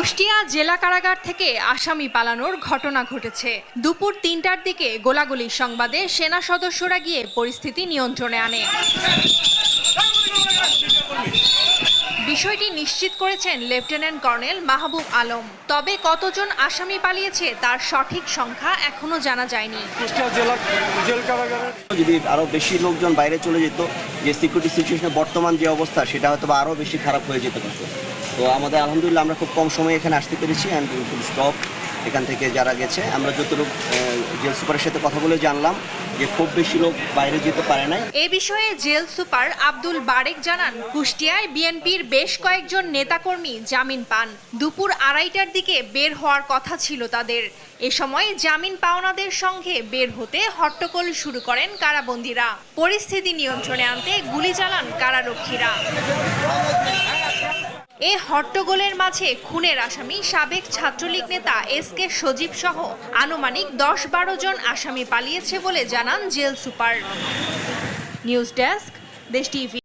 কুষ্টিয়া জেলা কারাগার থেকে আসামি পালানোর ঘটনা ঘটেছে। দুপুর তিনটার দিকে গোলাগুলির সংবাদে সেনা সদস্যরা গিয়ে পরিস্থিতি নিয়ন্ত্রণে আনে। বিষয়টি নিশ্চিত করেছেন লেফটেন্যান্ট কর্নেল মাহবুব আলম। তবে কতজন আসামি পালিয়েছে তার সঠিক সংখ্যা এখনও জানা যায়নি। কুষ্টিয়া জেলা জেল কারাগারের যদি আরও বেশি লোকজন বাইরে চলে যেত যে সিকিউরিটি সিচুয়েশনের বর্তমান যে অবস্থা সেটা হয়তো বা আরও বেশি খারাপ হয়ে যেতে। পারতো তো আমাদের আলহামদুলিল্লাহ আমরা খুব কম সময়ে এখানে আসতে পেরেছি অ্যান্ড খুব স্টপ এখান থেকে যারা গেছে। আমরা যতটুকু জেল সুপারের সাথে কথা বলে জানলাম যে খুব বেশি লোক বাইরে যেতে পারে নাই। এ বিষয়ে জেল সুপার আব্দুল বারেক জানান, কুষ্টিয়ায় বিএনপির বেশ কয়েকজন নেতাকর্মী জামিন পান। দুপুর আড়াইটার দিকে বের হওয়ার কথা ছিল তাদের। এ সময় জামিন পাওনাদের সঙ্গে বের হতে হট্টগোল শুরু করেন কারাবন্দীরা। পরিস্থিতি নিয়ন্ত্রণে আনতে গুলি চালান কারারক্ষীরা। এ হট্টগোলের মাঝে খুনের আসামি সাবেক ছাত্রলীগ নেতা এস কে সজীব সহ আনুমানিক দশ বারো জন আসামি পালিয়েছে বলে জানান jail super. News desk, Desh TV.